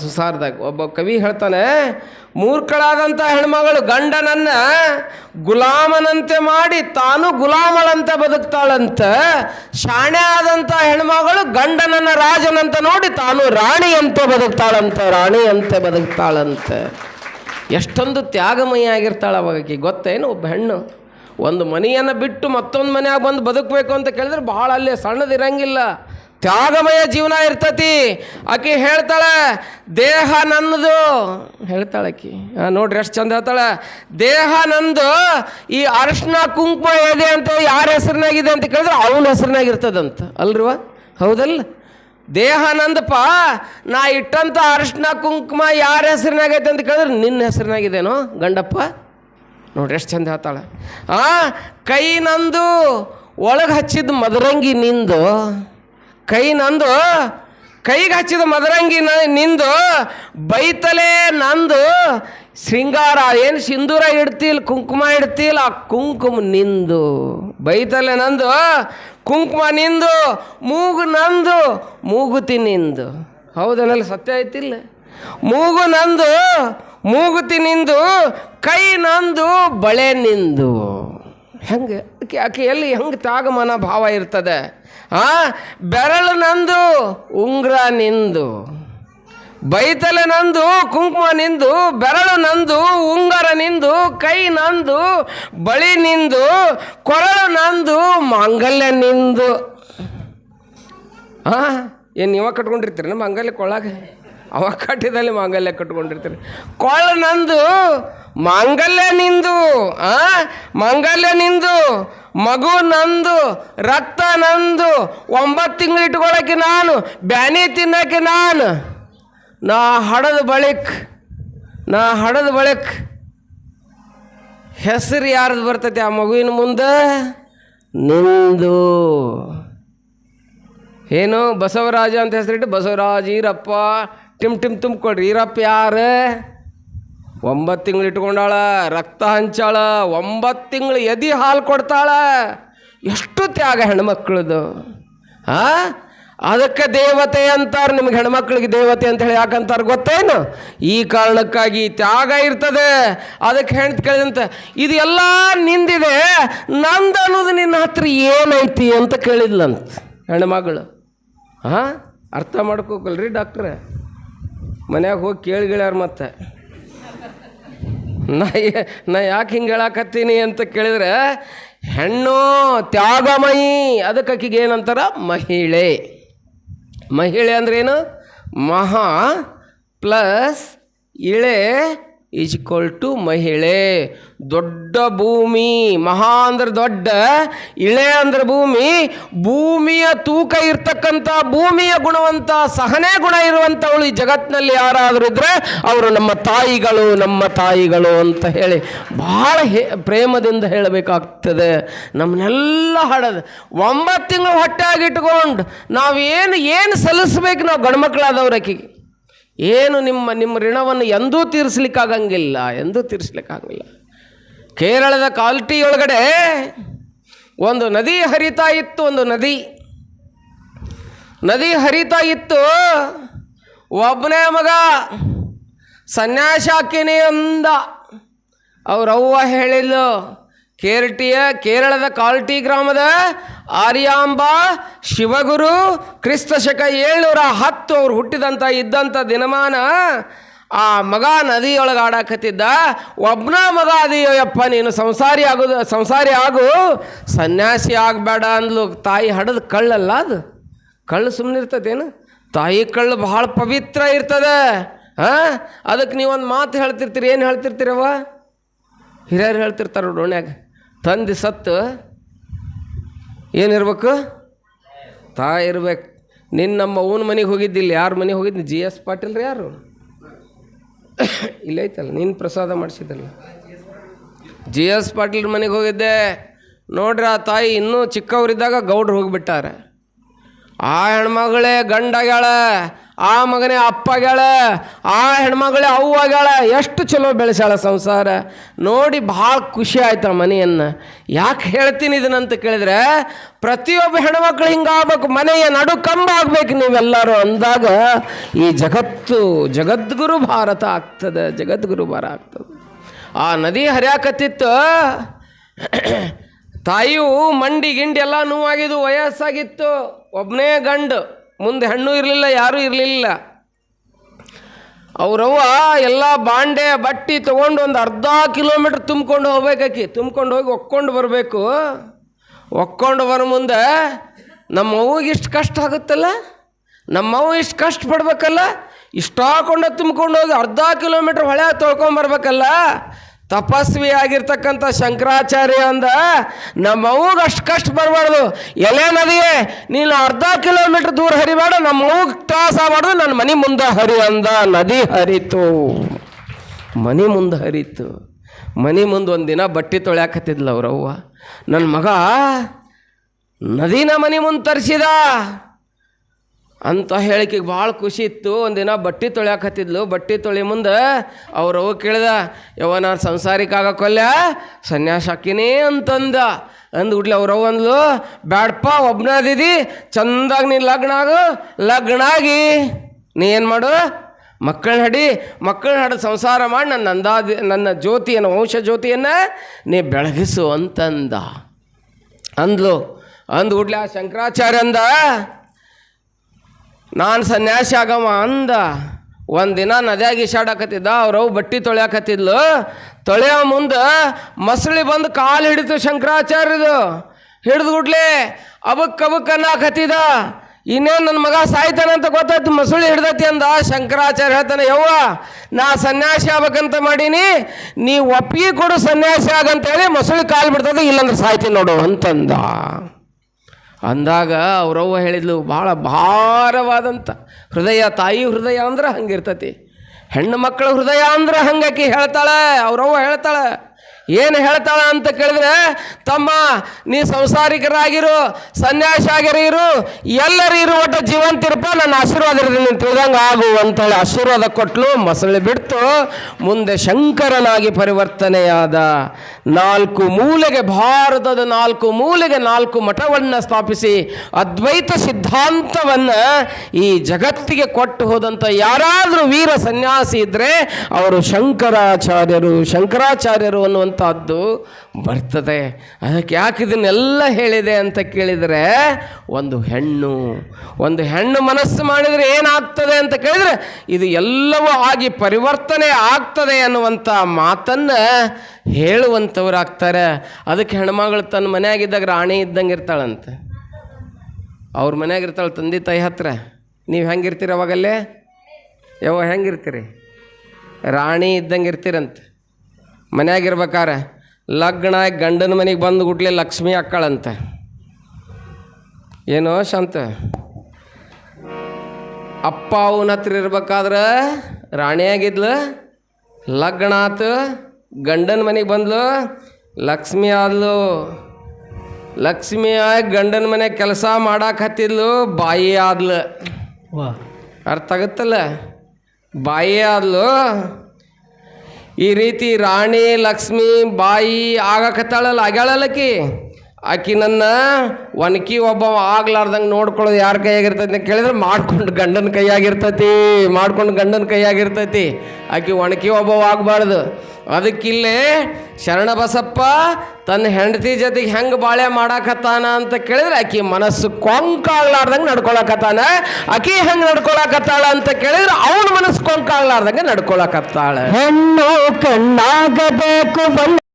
ಸುಸಾರದಾಗ ಒಬ್ಬ ಕವಿ ಹೇಳ್ತಾನೆ ಮೂರ್ಖಳಾದಂಥ ಹೆಣ್ಮಗಳು ಗಂಡನನ್ನ ಗುಲಾಮನಂತೆ ಮಾಡಿ ತಾನು ಗುಲಾಮಳಂತೆ ಬದುಕ್ತಾಳಂತ, ಶಾಣೆ ಆದಂಥ ಹೆಣ್ಮಗಳು ಗಂಡನನ್ನ ರಾಜನಂತ ನೋಡಿ ತಾನು ರಾಣಿಯಂತೆ ಬದುಕ್ತಾಳಂತ, ರಾಣಿಯಂತೆ ಬದುಕ್ತಾಳಂತೆ. ಎಷ್ಟೊಂದು ತ್ಯಾಗಮಯ ಆಗಿರ್ತಾಳೆ ಅವಾಗ ಆಕಿ. ಗೊತ್ತೇನು? ಒಬ್ಬ ಹೆಣ್ಣು ಒಂದು ಮನೆಯನ್ನು ಬಿಟ್ಟು ಮತ್ತೊಂದು ಮನೆಯಾಗ ಬಂದು ಬದುಕಬೇಕು ಅಂತ ಕೇಳಿದ್ರೆ ಭಾಳ ಅಲ್ಲೇ ಸಣ್ಣದಿರಂಗಿಲ್ಲ. ತ್ಯಾಗಮಯ ಜೀವನ ಇರ್ತತಿ. ಆಕಿ ಹೇಳ್ತಾಳೆ, ದೇಹ ನನ್ನದು ಹೇಳ್ತಾಳೆ ಆಕಿ. ನೋಡ್ರಿ ಎಷ್ಟು ಚಂದ ಹೇಳ್ತಾಳೆ. ದೇಹ ನಂದು, ಈ ಅರಶಿನ ಕುಂಕುಮ ಇದೆ ಅಂತ ಯಾರ ಹೆಸರಿನಾಗಿದೆ ಅಂತ ಕೇಳಿದ್ರೆ ಅವನ ಹೆಸರಿನಾಗಿರ್ತದಂತ. ಅಲ್ರಿವ ಹೌದಲ್ಲ? ದೇಹ ನಂದಪ್ಪ, ನಾ ಇಟ್ಟಂಥ ಅರಶಿನ ಕುಂಕುಮ ಯಾರ ಹೆಸರಿನಾಗೈತೆ ಅಂತ ಕೇಳಿದ್ರೆ ನಿನ್ನ ಹೆಸರಿನಾಗಿದೇನೋ ಗಂಡಪ್ಪ. ನೋಡ್ರಿ ಎಷ್ಟು ಚಂದ ಹೇಳ್ತಾಳೆ. ಆ, ಕೈ ನಂದು, ಒಳಗೆ ಹಚ್ಚಿದ ಮದರಂಗಿ ನಿಂದು. ಕೈ ನಂದು, ಕೈಗೆ ಹಚ್ಚಿದ ಮದರಂಗಿ ನಿಂದು, ಬೈತಲೆ ನಂದು. ಶೃಂಗಾರ, ಏನು ಸಿಂಧೂರ ಇಡ್ತಿಲ್ಲ ಕುಂಕುಮ ಇಡ್ತಿಲ್ಲ ಆ ಕುಂಕುಮ ನಿಂದು. ಬೈತಲೆ ನಂದು, ಕುಂಕುಮ ನಿಂದು, ಮೂಗು ನಂದು, ಮೂಗುತಿ ನಿಂದು. ಹೌದನಲ್ಲಿ ಸತ್ಯ ಐತಿಲ್ಲ ಮೂಗು ನಂದು, ಮೂಗುತಿ ನಿಂದು, ಕೈ ನಂದು, ಬಳೆ ನಿಂದು. ಹೆಂಗೆ? ಆಕೆ ಆಕೆ ಹೆಂಗೆ ತಾಗಮನ ಭಾವ ಇರ್ತದೆ? ಆ? ಬೆರಳು ನಂದು, ಉಂಗ್ರ ನಿಂದು. ಬೈತಲೆ ನಂದು, ಕುಂಕುಮ ನಿಂದು. ಬೆರಳು ನಂದು, ಉಂಗರ ನಿಂದು. ಕೈ ನಂದು, ಬಳಿ ನಿಂದು. ಕೊರಳು ನಂದು, ಮಾಂಗಲ್ಯ ನಿಂದು. ಹಾಂ ಏನು ನೀವ ಕಟ್ಕೊಂಡಿರ್ತೀರ ನಮ್ಮ ಮಾಂಗಲ್ಯ ಕೊಳ್ಳಾಗ ಅವ ಕಟ್ಟಿದಲ್ಲಿ ಮಾಂಗಲ್ಯ ಕಟ್ಕೊಂಡಿರ್ತಾರೆ ಕೊಳ್ಳ ನಂದು, ಮಾಂಗಲ್ಯ ನಿಂದು, ಆ? ಮಾಂಗಲ್ಯ ನಿಂದು, ಮಗು ನಂದು, ರಕ್ತ ನಂದು, ಒಂಬತ್ತು ತಿಂಗಳು ಇಟ್ಕೊಳಕ್ಕೆ ನಾನು, ಬ್ಯಾನಿ ತಿನ್ನಕ್ಕೆ ನಾನು. ನಾ ಹಡದ ಬಳಿಕ, ನಾ ಹಡದ ಬಳಿಕ ಹೆಸರು ಯಾರ್ದು ಬರ್ತೈತೆ ಆ ಮಗುವಿನ ಮುಂದೆ? ನಿಂದು. ಏನು ಬಸವರಾಜ ಅಂತ ಹೆಸರಿಟ್ಟು ಬಸವರಾಜ್ ಈರಪ್ಪ ಟಿಮ್ ಟಿಮ್ ತುಂಬ್ಕೊಡ್ರಿ. ಈರಪ್ಪ ಯಾರು? ಒಂಬತ್ತು ತಿಂಗಳು ಇಟ್ಕೊಂಡಾಳ, ರಕ್ತ ಹಂಚಾಳ, ಒಂಬತ್ತು ತಿಂಗಳು ಎದಿ ಹಾಲು ಕೊಡ್ತಾಳ. ಎಷ್ಟು ತ್ಯಾಗ ಹೆಣ್ಮಕ್ಳದು. ಆ? ಅದಕ್ಕೆ ದೇವತೆ ಅಂತಾರೆ, ನಿಮ್ಗೆ ಹೆಣ್ಮಕ್ಳಿಗೆ ದೇವತೆ ಅಂತ ಹೇಳಿ ಯಾಕಂತಾರೆ ಗೊತ್ತೇನು? ಈ ಕಾರಣಕ್ಕಾಗಿ ತ್ಯಾಗ ಇರ್ತದೆ. ಅದಕ್ಕೆ ಹೆಣ್ತು ಕೇಳಿದಂತ, ಇದು ಎಲ್ಲ ನಿಂದಿದೆ. ನಂದು ಅನ್ನೋದು ನಿನ್ನ ಹತ್ರ ಏನೈತಿ? ಅಂತ ಕೇಳಿದ್ಲಂತ ಹೆಣ್ಮಗಳು. ಹಾಂ ಅರ್ಥ ಮಾಡ್ಕೋಕಲ್ರಿ ಡಾಕ್ಟ್ರೆ. ಮನ್ಯಾಗ ಹೋಗಿ ಕೇಳಿಗಿಳ್ಯಾರ ಮತ್ತೆ. ನಾ ನಾ ಯಾಕೆ ಹಿಂಗೆ ಹೇಳಾಕತ್ತೀನಿ ಅಂತ ಕೇಳಿದ್ರೆ, ಹೆಣ್ಣು ತ್ಯಾಗಮಯಿ ಅದಕ್ಕೆ ಆಕಿಗೆ ಏನಂತಾರ? ಮಹಿಳೆ. ಮಹಿಳೆ ಅಂದ್ರೇನು? ಮಹಾ ಪ್ಲಸ್ ಇಳೆ ಈಸ್ ಈಕ್ವಲ್ ಟು ಮಹಿಳೆ. ದೊಡ್ಡ ಭೂಮಿ, ಮಹಾ ಅಂದ್ರೆ ದೊಡ್ಡ, ಇಳೆ ಅಂದ್ರೆ ಭೂಮಿ, ಭೂಮಿಯ ತೂಕ ಇರ್ತಕ್ಕಂಥ, ಭೂಮಿಯ ಗುಣವಂತ, ಸಹನೆ ಗುಣ ಇರುವಂಥವಳು ಈ ಜಗತ್ತಿನಲ್ಲಿ ಯಾರಾದರೂ ಇದ್ದರೆ ಅವರು ನಮ್ಮ ತಾಯಿಗಳು ನಮ್ಮ ತಾಯಿಗಳು ಅಂತ ಹೇಳಿ ಭಾಳ ಹೇ, ಪ್ರೇಮದಿಂದ ಹೇಳಬೇಕಾಗ್ತದೆ. ನಮ್ಮನ್ನೆಲ್ಲ ಹಾಡೋದು. ಒಂಬತ್ತು ತಿಂಗಳು ಹೊಟ್ಟೆ ಆಗಿಟ್ಕೊಂಡು ನಾವೇನು, ಏನು ಸಲ್ಲಿಸ್ಬೇಕು ನಾವು ಗಂಡು ಆಕಿಗೆ ಏನು ನಿಮ್ಮ ನಿಮ್ಮ ಋಣವನ್ನು ಎಂದೂ ತೀರಿಸ್ಲಿಕ್ಕಾಗಂಗಿಲ್ಲ ಎಂದೂ ತೀರಿಸ್ಲಿಕ್ಕಾಗಂಗಿಲ್ಲ. ಕೇರಳದ ಕಾಲ್ಟಿ ಒಳಗಡೆ ಒಂದು ನದಿ ಹರಿತಾ ಇತ್ತು, ಒಂದು ನದಿ. ನದಿ ಹರಿತಾ ಇತ್ತು ಒಬ್ಬನೇ ಮಗ ಸನ್ಯಾಸಾಕಿನಿ ಅಂದ ಅವ್ರವ್ವ ಹೇಳಿದ್ಲು, ಕೇರಟಿಯ, ಕೇರಳದ ಕಾಲ್ಟಿ ಗ್ರಾಮದ ಆರ್ಯಾಂಬ, ಶಿವಗುರು ಕ್ರಿಸ್ತ ಶಕ ಏಳ್ನೂರ ಹತ್ತು ಅವ್ರು ಹುಟ್ಟಿದಂಥ ಇದ್ದಂಥ ದಿನಮಾನ ಆ ಮಗ ನದಿಯೊಳಗೆ ಆಡಾಕತ್ತಿದ್ದ ಒಬ್ಬನ ಮಗ ಅದೆಯಪ್ಪ ನೀನು ಸಂಸಾರಿ ಆಗೋದು ಸಂಸಾರಿ ಆಗು, ಸನ್ಯಾಸಿ ಆಗಬೇಡ ಅಂದ್ಲು. ತಾಯಿ ಹಡದು ಕಳ್ಳಲ್ಲ ಅದು. ಕಳ್ಳು ಸುಮ್ಮನೆ ಇರ್ತದೇನು? ತಾಯಿ ಕಳ್ಳು ಭಾಳ ಪವಿತ್ರ ಇರ್ತದೆ. ಹಾಂ ಅದಕ್ಕೆ ನೀವೊಂದು ಮಾತು ಹೇಳ್ತಿರ್ತೀರಿ, ಏನು ಹೇಳ್ತಿರ್ತೀರವ್ವ? ಹಿರಿಯರು ಹೇಳ್ತಿರ್ತಾರೆ ನೋಡು ಓಣ್ಯಾಗ ತಂದೆ ಸತ್ತು ಏನಿರ್ಬೇಕು? ತಾಯಿ ಇರ್ಬೇಕು. ನಿನ್ನ ನಮ್ಮ ಅವನ ಮನೆಗೆ ಹೋಗಿದ್ದಿಲ್ಲ, ಯಾರ ಮನೆಗೆ ಹೋಗಿದ್ದು? ಜಿ ಎಸ್ ಪಾಟೀಲ್ ರೀ ಯಾರು ಇಲ್ಲೈತಲ್ಲ ನೀನು ಪ್ರಸಾದ ಮಾಡಿಸಿದ್ದಲ್ಲ. ಜಿ ಎಸ್ ಪಾಟೀಲ್ ಮನೆಗೆ ಹೋಗಿದ್ದೆ. ನೋಡ್ರಿ, ಆ ತಾಯಿ ಇನ್ನೂ ಚಿಕ್ಕವರಿದ್ದಾಗ ಗೌಡ್ರು ಹೋಗಿಬಿಟ್ಟಾರೆ. ಆ ಹೆಣ್ಮಗಳೇ ಗಂಡಾಗ್ಯಾಳ. ಆ ಮಗನೇ ಅಪ್ಪಗಳ ಆ ಹೆಣ್ಮಗಳೇ ಅವ್ವಗಳ ಎಷ್ಟು ಚಲೋ ಬೆಳೆಸಾಳ ಸಂಸಾರ. ನೋಡಿ ಭಾಳ ಖುಷಿ ಆಯ್ತು ಆ ಮನೆಯನ್ನು. ಯಾಕೆ ಹೇಳ್ತೀನಿ ಇದನ್ನಂತ ಕೇಳಿದ್ರೆ, ಪ್ರತಿಯೊಬ್ಬ ಹೆಣ್ಮಕ್ಳು ಹಿಂಗಾಗಬೇಕು, ಮನೆಯ ನಡು ಕಂಬ ಆಗ್ಬೇಕು ನೀವೆಲ್ಲರೂ ಅಂದಾಗ, ಈ ಜಗತ್ತು, ಜಗದ್ಗುರು ಭಾರತ ಆಗ್ತದೆ, ಜಗದ್ಗುರು ಭಾರ ಆಗ್ತದೆ. ಆ ನದಿ ಹರಿಯಾಕತ್ತಿತ್ತು. ತಾಯಿಯು ಮಂಡಿ ಗಿಂಡಿ ಎಲ್ಲ ನೋವಾಗಿದ್ದು, ವಯಸ್ಸಾಗಿತ್ತು. ಒಬ್ಬನೇ ಗಂಡು. ಮುಂದೆ ಹೆಣ್ಣು ಇರಲಿಲ್ಲ, ಯಾರೂ ಇರಲಿಲ್ಲ. ಅವರವ್ವ ಎಲ್ಲ ಬಾಂಡೆ, ಬಟ್ಟಿ ತೊಗೊಂಡು ಒಂದು ಅರ್ಧ ಕಿಲೋಮೀಟ್ರ್ ತುಂಬ್ಕೊಂಡು ಹೋಗ್ಬೇಕಾಕಿ ತುಂಬ್ಕೊಂಡು ಹೋಗಿ ಒಕ್ಕೊಂಡು ಬರಬೇಕು. ಒಕ್ಕೊಂಡು ಬರೋ ಮುಂದೆ ಅವ್ವಿಗೆ ಇಷ್ಟು ಕಷ್ಟ ಆಗುತ್ತಲ್ಲ? ನಮ್ಮವ್ವ ಇಷ್ಟು ಕಷ್ಟ ಪಡ್ಬೇಕಲ್ಲ? ಇಷ್ಟು ಹಾಕೊಂಡು ತುಂಬ್ಕೊಂಡು ಹೋಗಿ ಅರ್ಧ ಕಿಲೋಮೀಟ್ರ್ ಹೊಳೆ ತೊಳ್ಕೊಂಬರ್ಬೇಕಲ್ಲ ತಪಸ್ವಿ ಆಗಿರ್ತಕ್ಕಂಥ ಶಂಕರಾಚಾರ್ಯ ಅಂದ, ನಮ್ಮ ಅವ್ಗೆ ಅಷ್ಟು ಕಷ್ಟ ಬರಬಾರ್ದು. ಎಲೆ ನದಿಯೇ, ನೀನು ಅರ್ಧ ಕಿಲೋಮೀಟ್ರ್ ದೂರ ಹರಿಬೇಡ, ನಮ್ಮ ಅವ್ಗೆ ತ್ರಾಸ ಆಗಬಾರ್ದು ನನ್ನ ಮನೆ ಮುಂದೆ ಹರಿ ಅಂದ, ನದಿ ಹರಿತು. ಮನೆ ಮುಂದೆ ಹರಿತು. ಮನೆ ಮುಂದೆ ಒಂದು ದಿನ ಬಟ್ಟೆ ತೊಳ್ಯಾಕತ್ತಿದ್ಲ ಅವ್ರವ್ವ. ನನ್ನ ಮಗ ನದಿನ ಮನೆ ಮುಂದೆ ತರಿಸಿದ. ಅಂತ ಹೇಳಿಕೆಗೆ ಭಾಳ ಖುಷಿ ಇತ್ತು. ಒಂದಿನ ಬಟ್ಟೆ ತೊಳ್ಯಾಕತ್ತಿದ್ಲು ಬಟ್ಟೆ ತೊಳಿ ಮುಂದೆ ಅವ್ರವ್ವ ಕೇಳ್ದ, ಯವ್ವ ನಾನು ಸಂಸಾರಿಕ ಆಗಕ್ಕೊಲ್ಲ ಸನ್ಯಾಸ ಹಾಕಿನೇ ಅಂತಂದ. ಹುಡ್ಲಿ ಅವ್ರವ್ವ ಅಂದ್ಲು ಬ್ಯಾಡಪ್ಪ ಒಬ್ಬನಾದಿದಿ ಚಂದಾಗಿ ನೀನು ಲಗ್ನ ಆಗು, ಲಗ್ನ ಆಗಿ. ನೀ ಏನು ಮಾಡು? ಮಕ್ಕಳನ್ನ ಹಡಿ ಮಕ್ಕಳನ್ನ ಹಡ ಸಂಸಾರ ಮಾಡಿ ನನ್ನ ಅಂದಾದಿ ನನ್ನ ಜ್ಯೋತಿಯನ್ನು ವಂಶ ಜ್ಯೋತಿಯನ್ನು ನೀ ಬೆಳಗಿಸು ಅಂತಂದ. ಅಂದ್ಲು. ಅಂದ್ಬಿಟ್ಲೆ ಆ ಶಂಕರಾಚಾರ್ಯ ಅಂದ ನಾನು ಸನ್ಯಾಸಿ ಆಗವ ಅಂದ. ಒಂದಿನ ನದ್ಯಾಗ ಈಶಾಡಕತ್ತಿದ್ದ, ಅವ್ರವ್ ಬಟ್ಟಿ ತೊಳ್ಯಾಕತ್ತಿದ್ಲು. ತೊಳೆಯೋ ಮುಂದೆ ಮಸಳಿ ಬಂದು ಕಾಲು ಹಿಡಿತು ಶಂಕರಾಚಾರ್ಯದು. ಹಿಡಿದ್ಬಿಟ್ಲೆ ಅಬಕ್ ಅಬಕ್ ಅನ್ನಕತ್ತಿದ. ಇನ್ನೇನು ನನ್ನ ಮಗ ಸಾಯ್ತಾನಂತ ಗೊತ್ತಾಯ್ತು, ಮಸುಳಿ ಹಿಡ್ದತಿ ಅಂದ. ಶಂಕರಾಚಾರ್ಯ ಹೇಳ್ತಾನೆ, ಯವ್ವ, ನಾ ಸನ್ಯಾಸಿ ಆಗ್ಬೇಕಂತ ಮಾಡೀನಿ. ನೀ ಒಪ್ಪಿಗೆ ಕೊಡು ಸನ್ಯಾಸಿ ಆಗಂತೇಳಿ ಮಸುಳಿ ಕಾಲು ಬಿಡ್ತದೆ, ಇಲ್ಲಂದ್ರೆ ಸಾಯ್ತೀನಿ ನೋಡು ಅಂತಂದ. ಅಂದಾಗ ಅವರವ್ವ ಹೇಳಿದ್ಲು ಭಾಳ ಭಾರವಾದಂಥ ಹೃದಯ, ತಾಯಿ ಹೃದಯ ಅಂದ್ರೆ ಹಂಗಿರ್ತತಿ. ಹೆಣ್ಣು ಮಕ್ಕಳ ಹೃದಯ ಅಂದ್ರೆ ಹಂಗಾಕಿ ಹೇಳ್ತಾಳೆ, ಅವರವ್ವ ಹೇಳ್ತಾಳೆ. ಏನು ಹೇಳ್ತಾಳ ಅಂತ ಕೇಳಿದ್ರೆ, ತಮ್ಮ, ನೀ ಸಂಸಾರಿಕರಾಗಿರು ಸನ್ಯಾಸಿ ಆಗಿರು ಎಲ್ಲರೂ ಇರು, ಒಟ್ಟು ಜೀವಂತಿರಪ್ಪ ನನ್ನ ಆಶೀರ್ವಾದ ಇರೋದ್ರಿಂದ ತಿಳಿದಂಗೆ ಆಗು ಅಂತೇಳಿ ಆಶೀರ್ವಾದ ಕೊಟ್ಟಲು ಮೊಸಳೆ ಬಿಡ್ತು. ಮುಂದೆ ಶಂಕರನಾಗಿ ಪರಿವರ್ತನೆಯಾದ ನಾಲ್ಕು ಮೂಲೆಗೆ, ಭಾರತದ ನಾಲ್ಕು ಮೂಲೆಗೆ ನಾಲ್ಕು ಮಠವನ್ನು ಸ್ಥಾಪಿಸಿ ಅದ್ವೈತ ಸಿದ್ಧಾಂತವನ್ನು ಈ ಜಗತ್ತಿಗೆ ಕೊಟ್ಟು ಹೋದಂಥ ಯಾರಾದರೂ ವೀರ ಸನ್ಯಾಸಿ ಇದ್ದರೆ ಅವರು ಶಂಕರಾಚಾರ್ಯರು ಶಂಕರಾಚಾರ್ಯರು ಅನ್ನುವಂಥದ್ದು ಬರ್ತದೆ. ಅದಕ್ಕೆ ಯಾಕೆ ಇದನ್ನೆಲ್ಲ ಹೇಳಿದೆ ಅಂತ ಕೇಳಿದರೆ, ಒಂದು ಹೆಣ್ಣು ಒಂದು ಹೆಣ್ಣು ಮನಸ್ಸು ಮಾಡಿದರೆ ಏನಾಗ್ತದೆ ಅಂತ ಕೇಳಿದರೆ, ಇದು ಎಲ್ಲವೂ ಆಗಿ ಪರಿವರ್ತನೆ ಆಗ್ತದೆ ಅನ್ನುವಂಥ ಮಾತನ್ನು ಹೇಳುವಂಥವ್ರು ಆಗ್ತಾರೆ ಅದಕ್ಕೆ ಹೆಣ್ಮಗಳು ತನ್ನ ಮನೆಯಾಗಿದ್ದಾಗ ರಾಣಿ ಇದ್ದಂಗೆ ಇರ್ತಾಳಂತೆ. ಅವ್ರ ಮನ್ಯಾಗ ಇರ್ತಾಳೆ ತಂದೆ ತಾಯಿ ಹತ್ರ. ನೀವು ಹೆಂಗಿರ್ತೀರಿ ಅವಾಗಲ್ಲೇ? ಯಾವ ಹೆಂಗಿರ್ತೀರಿ? ರಾಣಿ ಇದ್ದಂಗೆ ಇರ್ತೀರಂತೆ. ಮನ್ಯಾಗಿರ್ಬೇಕಾರೆ ಲಗ್ನ ಗಂಡನ ಮನೆಗೆ ಬಂದು ಗುಟ್ಲೆ ಲಕ್ಷ್ಮಿ ಅಕ್ಕಳಂತೆ. ಏನೋ ಶಾಂತ. ಅಪ್ಪ ಅವನ ಹತ್ರ ಇರ್ಬೇಕಾದ್ರೆ ರಾಣಿಯಾಗಿದ್ಲು ಲಗ್ನ ಆತು ಗಂಡನ ಮನೆಗೆ ಬಂದ್ಲು ಲಕ್ಷ್ಮಿ ಆದ್ಲು. ಲಕ್ಷ್ಮಿ ಆಗಿ ಗಂಡನ ಮನೆ ಕೆಲಸ ಮಾಡಕ್ಕೆ ಹತ್ತಿದ್ಲು ಬಾಯಿ ಆದ್ಲು. ಅರ್ಥ ಆಗುತ್ತಲ್ಲ? ಬಾಯಿ ಆದ್ಲು ಈ ರೀತಿ ರಾಣಿ ಲಕ್ಷ್ಮಿ ಬಾಯಿ ಆಗಕತ್ತಾಳಲ್ಲ ಆಗ್ಯಾಳಲ್ಲಕಿ ಆಕಿ ನನ್ನ ಒನಕಿ ಒಬ್ಬ ಆಗ್ಲಾರ್ದಂಗೆ ನೋಡ್ಕೊಳ್ಳೋದು ಯಾರ ಕೈಯಾಗಿರ್ತೈತಿ ಅಂತ ಕೇಳಿದ್ರೆ ಮಾಡ್ಕೊಂಡು ಗಂಡನ ಕೈಯಾಗಿರ್ತೈತಿ, ಮಾಡ್ಕೊಂಡು ಗಂಡನ ಕೈಯಾಗಿರ್ತೈತಿ. ಆಕಿ ಒಣಕಿ ಒಬ್ಬ ಆಗಬಾರ್ದು. ಅದಕ್ಕಿಲ್ಲೇ ಶರಣಬಸಪ್ಪ ತನ್ನ ಹೆಂಡತಿ ಜೊತೆಗೆ ಹೆಂಗೆ ಬಾಳೆ ಮಾಡಾಕತ್ತಾನ ಅಂತ ಕೇಳಿದ್ರೆ ಆಕಿ ಮನಸ್ಸು ಕೊಂಕಾಗ್ಲಾರ್ದಂಗೆ ನಡ್ಕೊಳಕತ್ತಾನ. ಆಕಿ ಹೆಂಗೆ ನಡ್ಕೊಳಕತ್ತಾಳ ಅಂತ ಕೇಳಿದ್ರೆ ಅವನ ಮನಸ್ಸು ಕೊಂಕಾಗ್ಲಾರ್ದಂಗೆ ನಡ್ಕೊಳಕತ್ತಾಳ. ಹೆಣ್ಣು ಕಣ್ಣಾಗಬೇಕು